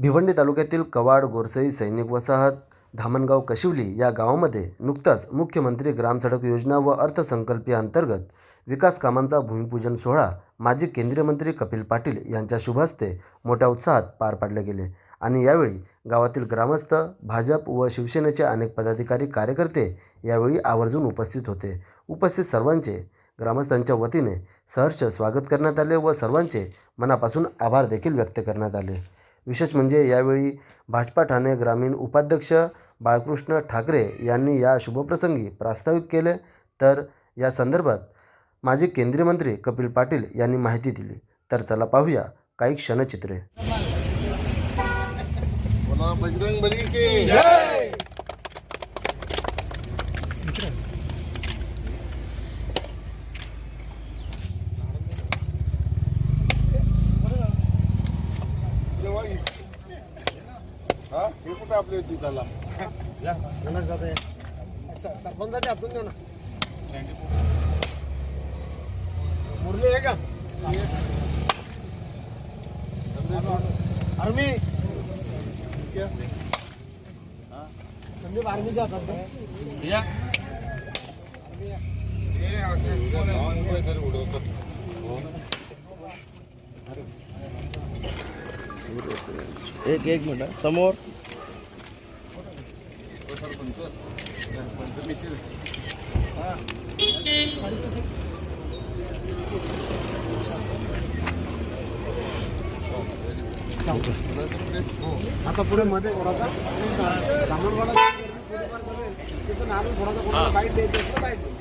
भिवंडी तालुक्यातील कवाड गोरसई सैनिक वसाहत धामणगाव कशिवली या गावामध्ये नुकताच मुख्यमंत्री ग्रामसडक योजना व अर्थसंकल्पीय अंतर्गत विकास कामांचा भूमिपूजन सोहळा माजी केंद्रीय मंत्री कपिल पाटील यांच्या शुभहस्ते मोठ्या उत्साहात पार पाडले गेले. आणि यावेळी गावातील ग्रामस्थ भाजप व शिवसेनेचे अनेक पदाधिकारी कार्यकर्ते यावेळी आवर्जून उपस्थित होते. उपस्थित सर्वांचे ग्रामस्थांच्या वतीने सहर्ष स्वागत करण्यात आले व सर्वांचे मनापासून आभार देखील व्यक्त करण्यात आले. विशेष म्हणजे यावेळी भाजपा ठाणे ग्रामीण उपाध्यक्ष बाळकृष्ण ठाकरे यांनी या शुभप्रसंगी प्रास्ताविक केले. तर या संदर्भात माजी केंद्रीय मंत्री कपिल पाटील यांनी माहिती दिली. तर चला पाहूया काही क्षणचित्रे. बोला बजरंग बली के हा कुठं आपली होती त्याला. सरपंचाच्या हातून द्या ना. मुरली आहे का? आर्मी. संदीप आर्मीच्या हातात एक एक मिनिट समोर. आता पुढे मध्ये थोडासा सामान थोडासा कोणाला बाईट द्यायचं बाईट द्यायचं.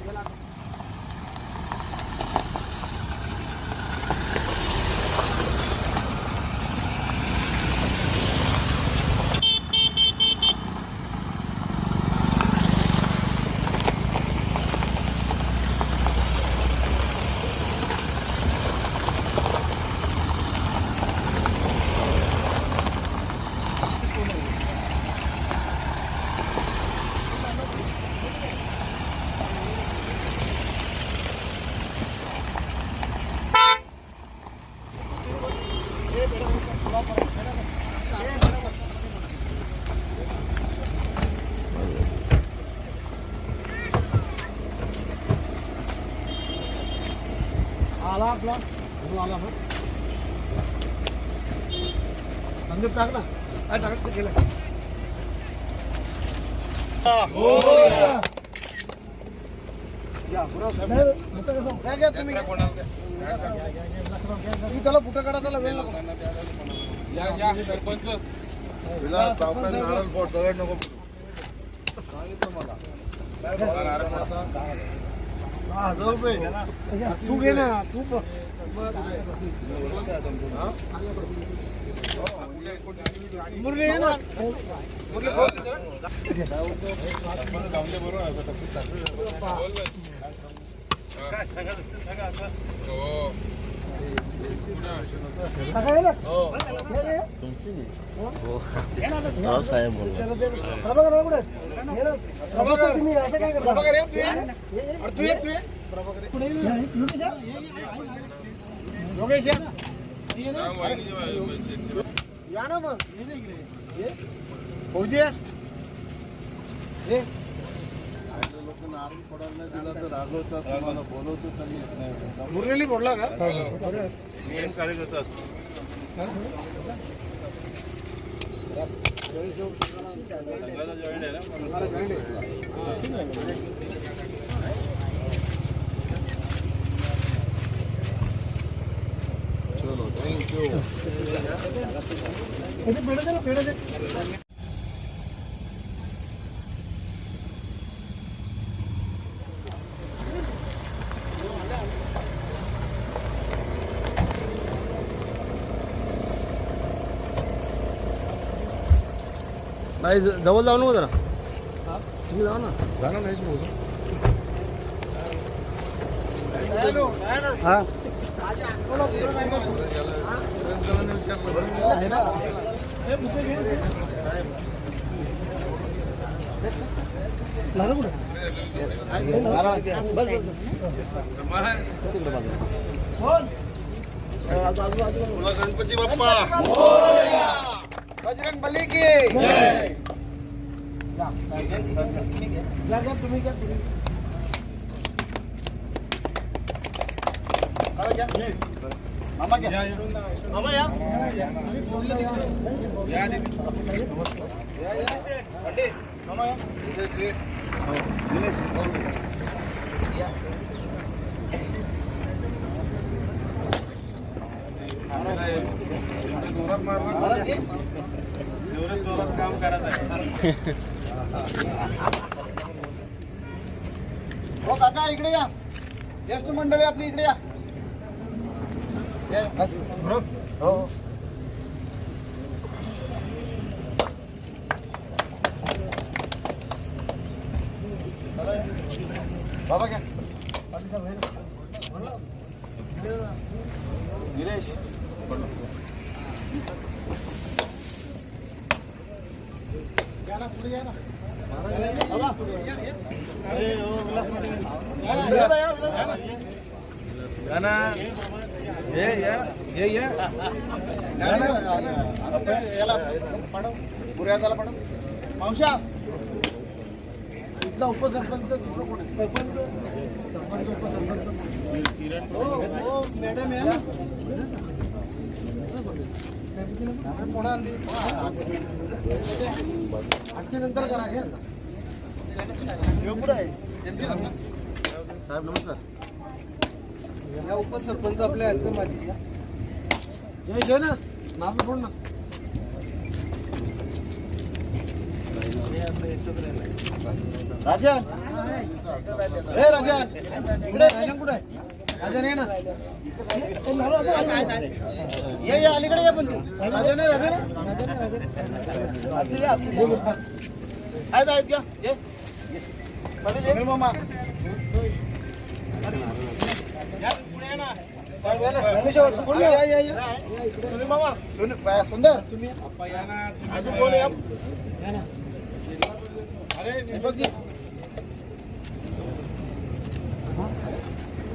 चला. आला आपला हो, आला ना संदीप टाक ना. काय टाकत घ्या, तुम्ही. त्याला काढा त्याला वेळ नारळ फोड दगड नको. सांगितलं मला. हजार रुपये तू घे ना तू. हा? मुरली आहे ना. मुरली फोड दे योगेश या. ना मग ये. फौजी या. ये. लोक नारळ फोडायला नाही दिला तर रागवतात तुम्हाला बोलवतो तरी येत नाही मुरलेली बोलला का? चलो थँक्यू बाई जवळ जाऊ नको जरा तुम्ही जाऊ. ना जाणार नाहीस भाऊ हा. गणपती बाप्पा. बजरंग बली की तुम्ही घ्या, तुम्ही. मामा घ्या. मामा या. या. मामा या. भारत काम करत आहे. हो काका इकडे या. ज्येष्ठ मंडळी आपली इकडे या. हो हो. बाबा घ्या गिरीश बाबा अरे हो विलासमध्ये. विलास या, विलास या. ये ये याला पाठव पुऱ्या त्याला पाठव मावशा इथला उपसरपंच दुसरं कोण आहे? सरपंच? सरपंच उपसरपंच. हो हो मॅडम आहे ना. कोणा आणली. आठशे नंतर करा घ्या साहेब नमस्कार. या उपसरपंच आपल्या आहेत ना माझी या. जय जय ना. नाव फोड ना. राजन हे राजन इकडे राजन कुठे आहे? राजन ये ना? ये या अलीकडे ये पण तू. राजन आहे राजन या, आहेत आहेत घ्या ये. मामा. या ना. रमेश आवाड, तू कोण या, या, या, या. या इकडे. सुनील मामा सुनील सुंदर तुम्ही अजून कोण आहे? या ना. दीपक जी.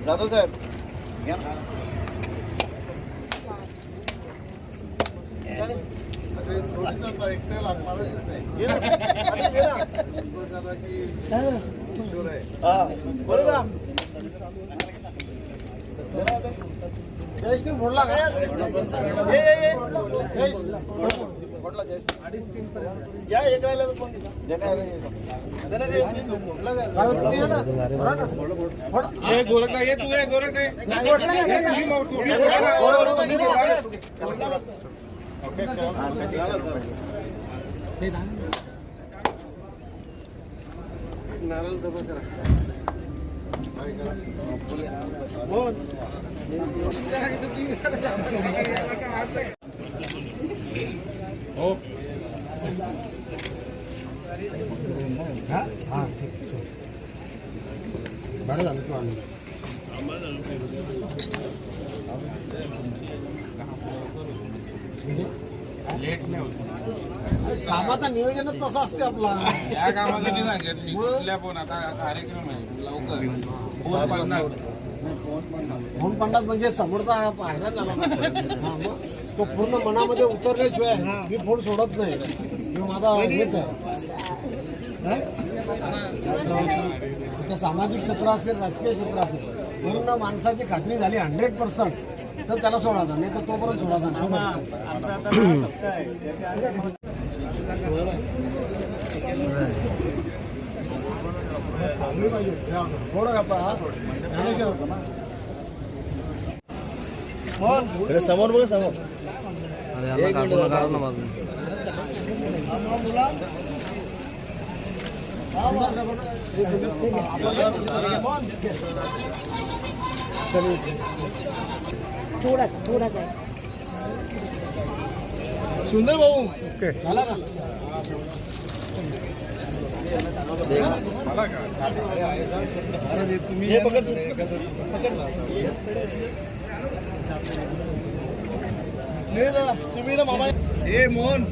जाधव साहेब. या. ना. सगळे थोडीच आता एकट्याला मला येत नाही. ये ना. पाटील, ये ना. हा. बरं का? जयश्री ये एक राहिला का? जाऊ तुम्ही या तू ये. नारळ जमा करा. हा हा ठीक बरं झालं तू आणलं कामाचा नियोजनच तसं असते आपला. या कामाचं नाही सांगत मी कुठल्या पण आता कार्यक्रम आहे. लवकर. फोन पडणार. फोन पन्नास म्हणजे समोरचा हैराण झाला. हा, तो पूर्ण मनामध्ये उतरल्याशिवाय मी फोन सोडत नाही. हे माझा हेच आहे. हा? सामाजिक क्षेत्र असेल राजकीय क्षेत्र असेल पूर्ण माणसाची खात्री झाली हंड्रेड पर्सेंट तर त्याला सोडायचा नाही तर तोपर्यंत सोडायचा थोडं इकडे समोर बघ समोर. एक मिनिट. दादा. थोड़ा सा थोड़ा सा ऐसा सुंदर भाऊ. झाला का? अरे तुम्ही हे पकड तुम्ही ना मामा ए मोहन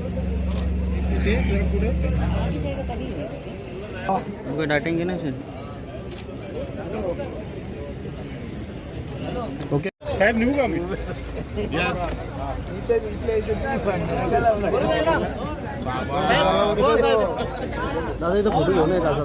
कुठे जरा पुढे आगे जाएगा तभी होगा उनको डांटेंगे ना फिर ओके साहेब निघू का मी दादा इथं फोटो घेऊन एक असा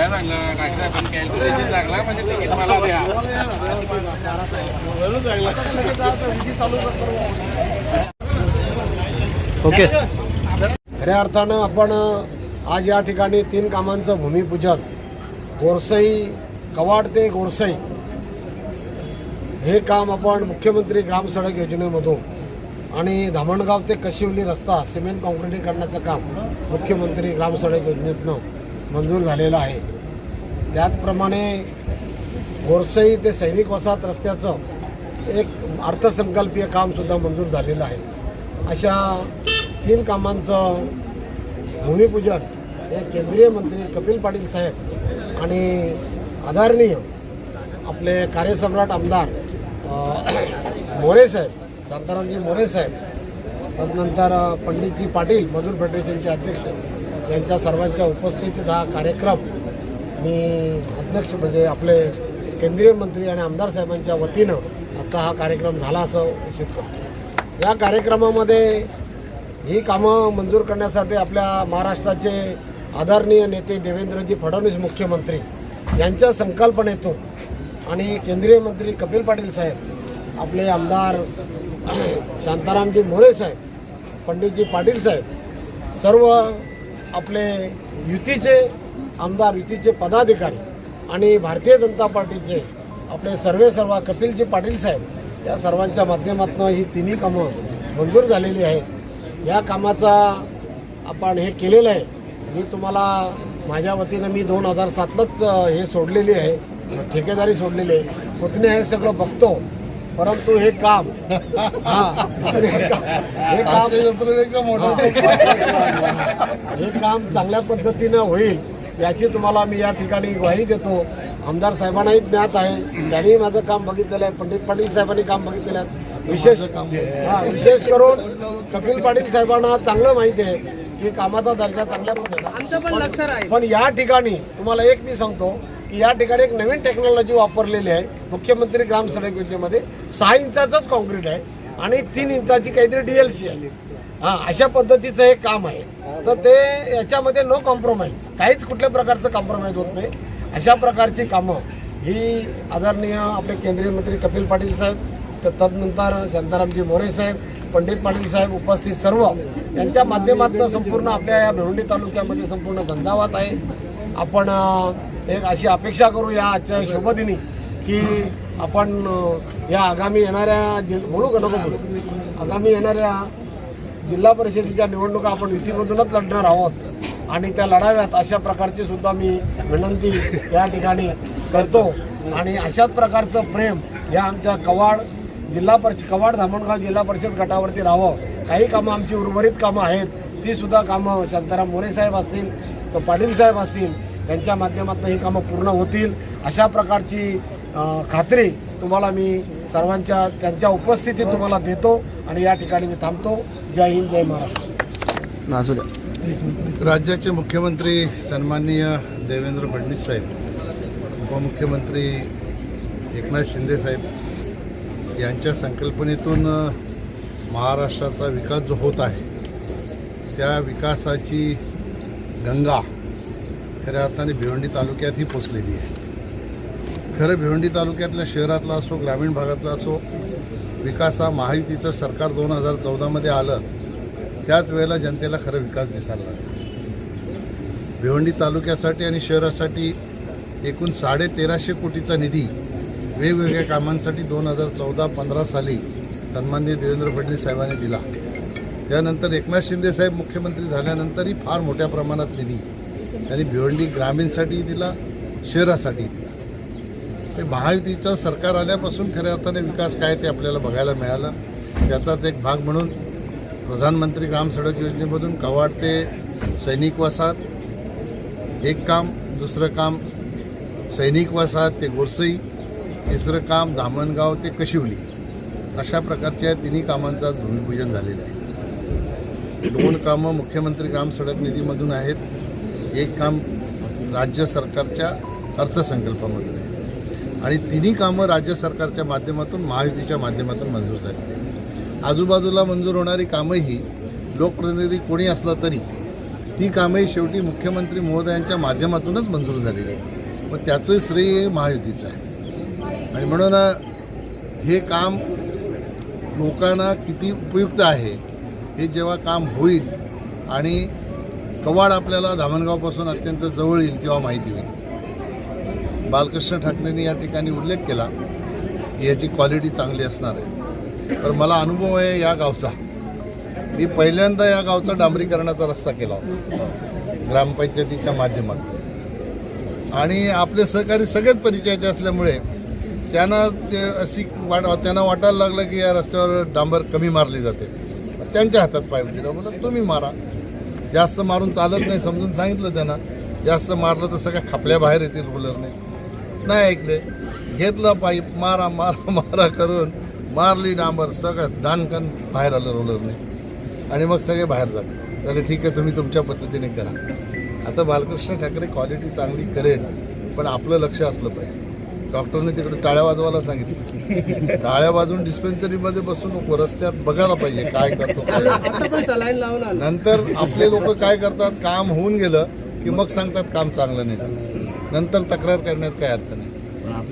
कॅल्क्युलेशन म्हणजे तिकीट मला द्या. ओके. खऱ्या अर्थानं आपण आज या ठिकाणी तीन कामांचं भूमिपूजन. गोरसई कवाड ते गोरसई. हे काम आपण मुख्यमंत्री ग्राम सडक योजनेमधून आणि धामणगाव ते कशिवली रस्ता सिमेंट काँक्रिटीकरणाचं काम मुख्यमंत्री ग्राम सडक योजनेतनं मंजूर झालेलं आहे. त्याचप्रमाणे गोरसई ते सैनिक वसाहत रस्त्याचं एक अर्थसंकल्पीय कामसुद्धा मंजूर झालेलं आहे. अशा तीन कामांचं भूमिपूजन हे केंद्रीय मंत्री कपिल पाटील साहेब आणि आदरणीय आपले कार्यसम्राट आमदार मोरे साहेब शांतारामजी मोरे साहेब त्यानंतर पंडितजी पाटील मधुर फेडरेशनचे अध्यक्ष यांच्या सर्वांच्या उपस्थितीत हा कार्यक्रम मी अध्यक्ष म्हणजे आपले केंद्रीय मंत्री आणि आमदार साहेबांच्या वतीनं आजचा हा कार्यक्रम झाला असं घोषित करतो. या कार्यक्रमामध्ये ही कामं मंजूर करण्यासाठी आपल्या महाराष्ट्राचे आदरणीय नेते देवेंद्रजी फडणवीस मुख्यमंत्री यांच्या संकल्पनेतून आणि केंद्रीय मंत्री कपिल पाटील साहेब आपले आमदार शांतारामजी मोरे साहेब पंडितजी पाटील साहेब सर्व आपले युतीचे आमदार युतीचे पदाधिकारी आणि भारतीय जनता पार्टीचे आपले सर्वे सर्व कपिलजी पाटील साहेब या सर्वांच्या माध्यमातून ही तिन्ही कामं मंजूर झालेली आहेत. या कामाचा आपण हे केलेलं आहे. मी तुम्हाला माझ्या वतीनं मी दोन हजार सातलाच हे सोडलेली आहे. ठेकेदारी सोडलेली आहे. पुतणे हे सगळं बघतो. परंतु हे काम हा. हे काम हे काम जत्रेपेक्षा मोठा हे. काम. चांगल्या पद्धतीनं होईल याची तुम्हाला मी या ठिकाणी ग्वाही देतो. आमदार साहेबांनाही ज्ञात आहे. त्यांनी माझं काम बघितलेलं आहे. पंडित पाटील साहेबांनी काम बघितलेलं आहे. विशेष हा विशेष करून कपिल पाटील साहेबांना चांगलं माहिती आहे की कामाचा दर्जा चांगल्या पद्धतीनं पण या ठिकाणी तुम्हाला एक मी सांगतो की या ठिकाणी एक नवीन टेक्नॉलॉजी वापरलेली आहे. मुख्यमंत्री ग्राम सडक योजनेमध्ये. सहा इंचाचंच कॉन्क्रीट आहे आणि तीन इंचाची काहीतरी डी एल सी आहे. हा अशा पद्धतीचं हे काम आहे. तर ते याच्यामध्ये नो कॉम्प्रोमाइज काहीच कुठल्या प्रकारचं कॉम्प्रोमाइज होत नाही. अशा प्रकारची कामं ही आदरणीय आपले केंद्रीय मंत्री कपिल पाटील साहेब तर तदनंतर शांतारामजी मोरे साहेब पंडित पाटील साहेब उपस्थित सर्व यांच्या माध्यमातून संपूर्ण आपल्या या भिवंडी तालुक्यामध्ये संपूर्ण झंझावात आहे. आपण एक अशी अपेक्षा करू या आजच्या शुभदिनी की आपण या आगामी येणाऱ्या जि म्हणू का नको बोलू? आगामी येणाऱ्या जिल्हा परिषदेच्या निवडणुका आपण युतीमधूनच लढणार आहोत. आणि त्या लढाव्यात अशा प्रकारची सुद्धा मी विनंती या ठिकाणी करतो. आणि अशाच प्रकारचं प्रेम या आमच्या कवाड जिल्हा परिषद कवाड धामणगाव जिल्हा परिषद गटावरती राहावं. काही कामं आमची उर्वरित कामं आहेत. ती सुद्धा कामं शांताराम मोरे साहेब असतील पाटील साहेब असतील यांच्या माध्यमातून ही कामं पूर्ण होतील. अशा प्रकारची खात्री तुम्हाला मी सर्वांच्या त्यांच्या उपस्थितीत तुम्हाला देतो आणि या ठिकाणी मी थांबतो. जय हिंद जय महाराष्ट्र. राज्याचे मुख्यमंत्री सन्माननीय देवेंद्र फडणवीस साहेब उपमुख्यमंत्री एकनाथ शिंदे साहेब यांच्या संकल्पनेतून महाराष्ट्राचा विकास जो होत आहे त्या विकासाची गंगा खऱ्या अर्थाने भिवंडी तालुक्यातही पोचलेली आहे. खरं भिवंडी तालुक्यातल्या शहरातला असो ग्रामीण भागातला असो विकास हा महायुतीचं सरकार दोन हजार चौदामध्ये आलं त्याच वेळेला जनतेला खरं विकास दिसायला लागला. भिवंडी तालुक्यासाठी आणि शहरासाठी एकूण साडे तेराशे कोटीचा निधी वेगवेगळ्या कामांसाठी दोन हजार चौदा पंधरा साली सन्मान्य देवेंद्र फडणवीस साहेबांनी दिला. त्यानंतर एकनाथ शिंदे साहेब मुख्यमंत्री झाल्यानंतरही फार मोठ्या प्रमाणात निधी त्यांनी भिवंडी ग्रामीणसाठीही दिला शहरासाठी दिला ते महायुतीचं सरकार आल्यापासून खऱ्या अर्थाने विकास काय ते आपल्याला बघायला मिळालं. त्याचाच एक भाग म्हणून प्रधानमंत्री ग्राम सडक योजनेमधून कवाड ते सैनिक वसाहत एक काम दुसरं काम सैनिक वसाहत ते गोरसई तिसरं काम धामणगाव ते कशिवली. अशा प्रकारच्या तिन्ही कामांचं भूमिपूजन झालेलं आहे. दोन कामं मुख्यमंत्री ग्राम सडक निधीमधून आहेत. एक काम राज्य सरकारच्या अर्थसंकल्पामधून आणि तिन्ही कामं राज्य सरकारच्या माध्यमातून महायुतीच्या माध्यमातून मंजूर झालेली आहेत आजूबाजूला मंजूर होणारी कामंही लोकप्रतिनिधी कोणी असलं तरी ती कामंही शेवटी मुख्यमंत्री महोदयांच्या माध्यमातूनच मंजूर झालेली आहे मग त्याचं श्रेय हे महायुतीचं आहे. आणि म्हणून हे काम लोकांना किती उपयुक्त आहे हे जेव्हा काम होईल आणि कवाड आपल्याला धामणगावपासून अत्यंत जवळ येईल तेव्हा माहिती होईल. बालकृष्ण ठाकरेंनी या ठिकाणी उल्लेख केला की याची क्वालिटी चांगली असणार आहे. तर मला अनुभव आहे या गावचा. मी पहिल्यांदा या गावचा डांबरीकरणाचा रस्ता केला होता. ग्रामपंचायतीच्या माध्यमातून. आणि आपले सहकारी सगळेच परिचयाचे असल्यामुळे त्यांना ते अशी वाट त्यांना वाटायला लागलं की या रस्त्यावर डांबर कमी मारली जाते. त्यांच्या हातात पाय दिला बोला तुम्ही मारा. जास्त मारून चालत नाही समजून सांगितलं त्यांना. जास्त मारलं तर सगळ्या खापल्या बाहेर येतील रुलरने नाही ऐकले. घेतलं पाईप मारा मारा मारा करून मारली डांबर सगळं दानकन बाहेर आलं रोलरने. आणि मग सगळे बाहेर झाले. त्याला ठीक आहे तुम्ही तुमच्या पद्धतीने करा. आता बालकृष्ण ठाकरे क्वालिटी चांगली करेल पण आपलं लक्ष असलं पाहिजे. डॉक्टरने तिकडे टाळ्या वाजवायला सांगितलं. टाळ्या वाजवून डिस्पेन्सरीमध्ये बसू नको रस्त्यात बघायला पाहिजे काय करतो. नंतर आपले लोक काय करतात काम होऊन गेलं की मग सांगतात काम चांगलं नाही झालं. नंतर तक्रार करण्यात काय अर्थ नाही.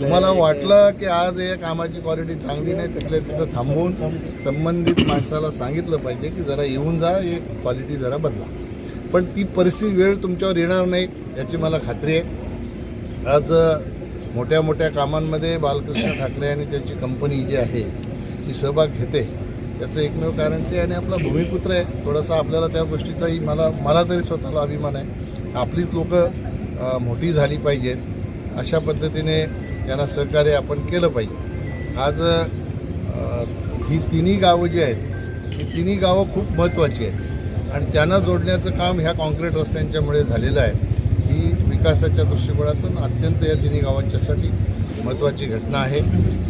तुम्हाला वाटलं की आज या कामाची क्वालिटी चांगली नाही तिथल्या तिथं थांबवून संबंधित माणसाला सांगितलं पाहिजे की जरा येऊन जा हे क्वालिटी जरा बदला. पण ती परिस्थिती वेळ तुमच्यावर येणार नाही याची मला खात्री आहे. आज मोठ्या मोठ्या कामांमध्ये बालकृष्ण ठाकरे आणि त्याची कंपनी जी आहे ती सहभाग घेते. त्याचं एकमेव कारण ते आणि आपला भूमिपुत्र आहे. थोडासा आपल्याला त्या गोष्टीचाही मला मला तरी स्वतःला अभिमान आहे. आपलीच लोक मोठी झाली पाहिजेत अशा पद्धतीने त्यांना सहकार्य आपण केलं पाहिजे. आज ही तिन्ही गावं जी आहेत ही तिन्ही गावं खूप महत्त्वाची आहेत. आणि त्यांना जोडण्याचं काम ह्या कॉन्क्रीट रस्त्यांच्यामुळे झालेलं आहे. ही विकासाच्या दृष्टिकोनातून अत्यंत या तिन्ही गावांच्यासाठी महत्त्वाची घटना आहे.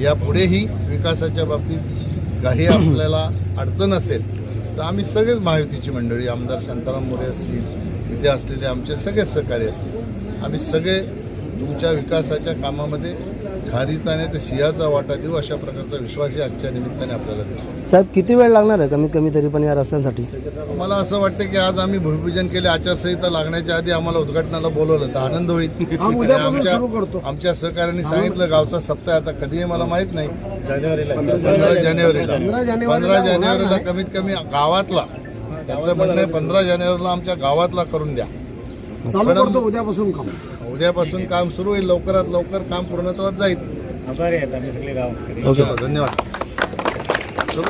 यापुढेही विकासाच्या बाबतीत काही आपल्याला अडचण असेल तर आम्ही सगळेच महायुतीची मंडळी आमदार शांताराम मोरे असतील इथे असलेले आमचे सगळेच सहकारी असतील आम्ही सगळे तुमच्या विकासाच्या कामामध्ये खारीचा आणि ते सिंहाचा वाटा देऊ अशा प्रकारचा विश्वासही आजच्या निमित्ताने आपल्याला. देतो साहेब किती वेळ लागणार आहे? कमीत कमी तरी पण या रस्त्यांसाठी. मला असं वाटतं की आज आम्ही भूमिपूजन केले आचारसंहिता लागण्याच्या आधी आम्हाला उद्घाटनाला बोलवलं तर आनंद होईल. आमच्या सुरू करतो. आमच्या सहकाऱ्यांनी सांगितलं गावचा सप्ताह आता कधी मला माहीत नाही. जानेवारीला. पंधरा जानेवारीला. पंधरा जानेवारीला नाही. कमीत कमी गावातला त्यांचं म्हणणं आहे पंधरा जानेवारीला आमच्या गावातला करून द्या. चालू करतो उद्यापासून काम. उद्यापासून काम सुरू होईल लवकरात लवकर काम पूर्णत्वात जाईल. आभारी आहेत आम्ही सगळे गाव धन्यवाद.